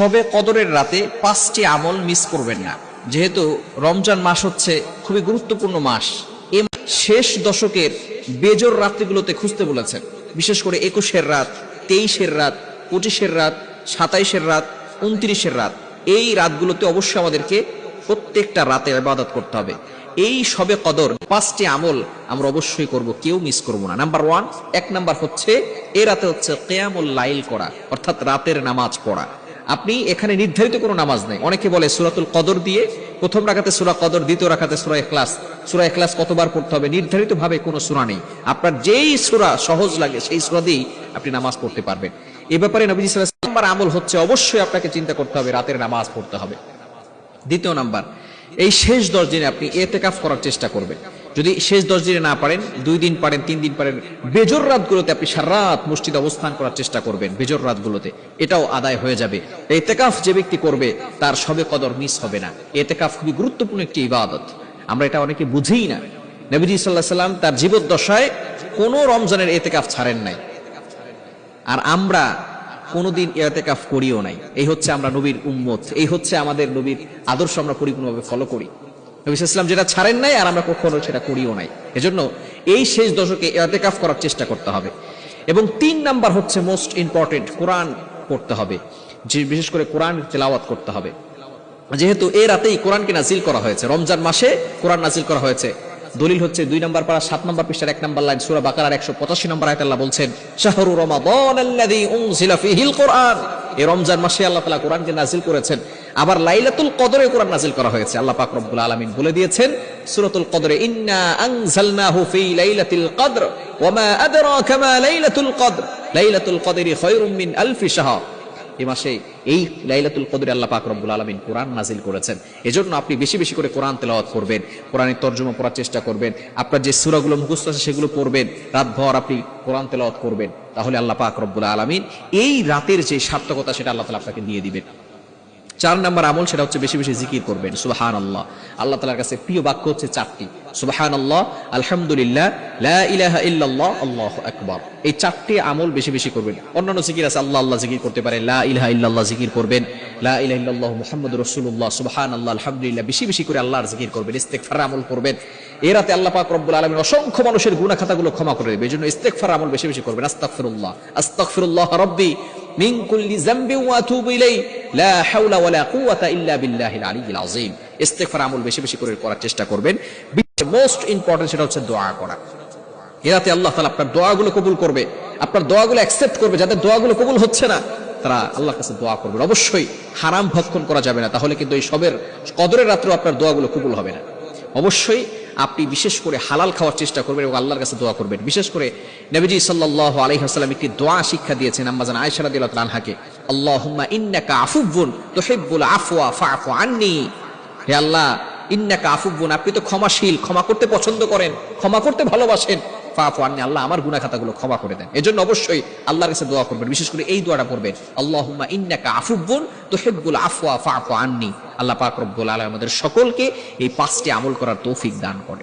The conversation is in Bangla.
সবে কদরের রাতে পাঁচটি আমল মিস করবেন না। যেহেতু রমজান মাস হচ্ছে খুবই গুরুত্বপূর্ণ মাস। এ শেষ দশকের বেজর রাত্রিগুলোতে খুঁজতে বলেছেন। বিশেষ করে একুশের রাত, তেইশের রাত, পঁচিশের রাত, সাতাইশের রাত, উনত্রিশের রাত। এই রাতগুলোতে অবশ্যই আমাদেরকে প্রত্যেকটা রাতে আবাদত করতে হবে। এই সবে কদর পাঁচটি আমল আমরা অবশ্যই করব, কেউ মিস করব না। নাম্বার ওয়ান এক নাম্বার হচ্ছে, এ রাতে হচ্ছে কেয়ামুল লাইল করা, অর্থাৎ রাতের নামাজ পড়া। আপনি এখানে নির্ধারিত কোনো নামাজ নেই। অনেকে বলে সুরাতুল কদর দিয়ে প্রথম রাখাতে সুরা কদর, দ্বিতীয় রাখাতে সুরা এখলাস সুরা এখলাস কতবার পড়তে হবে? নির্ধারিত ভাবে কোনো সুরা নেই। আপনার যেই সুরা সহজ লাগে, সেই সুরা দিয়েই আপনি নামাজ পড়তে পারবেন। এ ব্যাপারে নবী সাল্লাল্লাহু আমল হচ্ছে অবশ্যই আপনাকে চিন্তা করতে হবে, রাতের নামাজ পড়তে হবে। দ্বিতীয় নাম্বার, এই শেষ দশ দিনে আপনি এতেকাফ করার চেষ্টা করবেন। যদি শেষ দশ দিনে না পারেন, দুই দিন পারেন, তিন দিন পারেন, বেজর রাতগুলোতে আপনি সারা রাত মসজিদে অবস্থান করার চেষ্টা করবেন, বেজর রাতগুলোতে। এটাও আদায় হয়ে যাবে। এতেকাফ যে ব্যক্তি করবে, তার সবে কদর মিস হবে না। এতেকাফ খুবই গুরুত্বপূর্ণ একটি ইবাদত। আমরা এটা অনেকে বুঝেই না। নবীজি সাল্লাহ সাল্লাম তার জীবদ্দশায় কোনো রমজানের এতেকাফ ছাড়েন নাই। আর আমরা কোনোদিন এতেকাফ করিও নাই। এই হচ্ছে আমরা নবীর উম্মত। এই হচ্ছে আমাদের নবীর আদর্শ আমরা পরিপূর্ণভাবে ফলো করি। নবী ইসলাম যেটা ছাড়েন নাই আর আমরা কখনো সেটা করিও নাই। এজন্য এই শেষ দশকে এতেকাফ করার চেষ্টা করতে হবে। এবং তিন নাম্বার হচ্ছে মোস্ট ইম্পর্টেন্ট কোরআন পড়তে হবে। যে বিশেষ করে কোরআন তেলাওয়াত করতে হবে। যেহেতু এ রাতেই কোরআনকে নাজিল করা হয়েছে, রমজান মাসে কোরআন নাজিল করা হয়েছে। দলিল হচ্ছে দুই নম্বর পারা, সাত নম্বর পৃষ্ঠার এক নম্বর লাইন, সুরা বাকারার একশো পঁচাশি নম্বর আয়াত আল্লাহ বলছেন, শাহরু কোরআন। এই রমজান মাসে আল্লাহ তালা কোরআনকে নাজিল করেছেন। আবার লাইলাতুল কদরে কোরআন নাজিল করা হয়েছে। আল্লাহ পাক রব্বুল আলামিন বলে দিয়েছেন, সূরাতুল কদরে, ইন্না আনজালনাহু ফী লাইলাতিল কদর, ওয়া মা আদরাকা মা লাইলাতুল কদর। লাইলাতুল কদরি খায়রুম মিন আলফি শাহর। এই মাসে এই লাইলাতুল কদরে আল্লাহ পাক রব্বুল আলামিন কোরআন নাজিল করেছেন। এজন্য আপনি বেশি বেশি করে কোরআন তেলাওয়াত করবেন, কোরআনের তর্জমা পড়ার চেষ্টা করবেন, আপনার যে সূরাগুলো মুখস্থ আছে সেগুলো পড়বেন, রাতভর আপনি কোরআন তেলাওয়াত করবেন। তাহলে আল্লাহ পাক রব্বুল আলামিন এই রাতের যে সার্থকতা সেটা আল্লাহ তাআলা আপনাকে দিয়ে দিবেন। চার নম্বর আমল সেটা হচ্ছে বেশি বেশি জিকির করবেন সুবাহান আল্লাহ আল্লাহ তালার কাছে প্রিয় বাক্য হচ্ছে চারটি সুবাহান আল্লাহ আলহামদুলিল্লাহ আল্লাহ আকবার। এই চারটি আমল বেশি বেশি করবেন। অন্যান্য জিকির আছে, আল্লাহ আল্লাহ জিকির করতে পারে, লা জিকির করবেন, লা মুহাম্মদ রাসূলুল্লাহ সুবহান আল্লাহ আলহামদুলিল্লাহ, বেশি বেশি করে আল্লাহর জিকির করবেন ইস্তেগফার আমল করবেন। এ রাতে আল্লাহ পাক রব্বুল আলামিন অসংখ্য মানুষের গুনাহ খাতাগুলো ক্ষমা করে দেবে এজন্য ইস্তেগফার আমল বেশি বেশি করবেন, আস্তাগফিরুল্লাহ আস্তাগফিরুল্লাহ রাব্বি মিন যামবি ওয়া আতুবু ইলাই অবশ্যই হারাম ভক্ষণ করা যাবে না। তাহলে কিন্তু এই সবের কদরের রাত্রেও আপনার দোয়াগুলো কবুল হবে না। অবশ্যই আপনি বিশেষ করে হালাল খাওয়ার চেষ্টা করবেন এবং আল্লাহর কাছে দোয়া করবেন। বিশেষ করে নবীজি সাল্লাল্লাহু আলাইহি ওয়াসাল্লাম একটি দোয়া শিক্ষা দিয়েছেন আম্মাজান তাআলা আনহাকে। আল্লাহুম্মা ইন্নাকা আফুবুন তুহিব্বুল আফওয়া ফাফু আন্নি। হে আল্লাহ, ইন্নাকা আফুবুন আপনি তো ক্ষমাশীল, ক্ষমা করতে পছন্দ করেন, ক্ষমা করতে ভালোবাসেন। ফাফু আন্নি, আল্লাহ আমার গুনাহ খাতাগুলো ক্ষমা করে দেন। এজন্য অবশ্যই আল্লাহর কাছে দোয়া করবেন, বিশেষ করে এই দোয়াটা পড়বেন। আল্লাহুম্মা ইন্নাকা আফুবুন তুহিব্বুল আফওয়া ফাফু আন্নি। আল্লাহ পাক আলামিন আমাদের সকলকে এই পাঁচটি আমল করার তৌফিক দান করে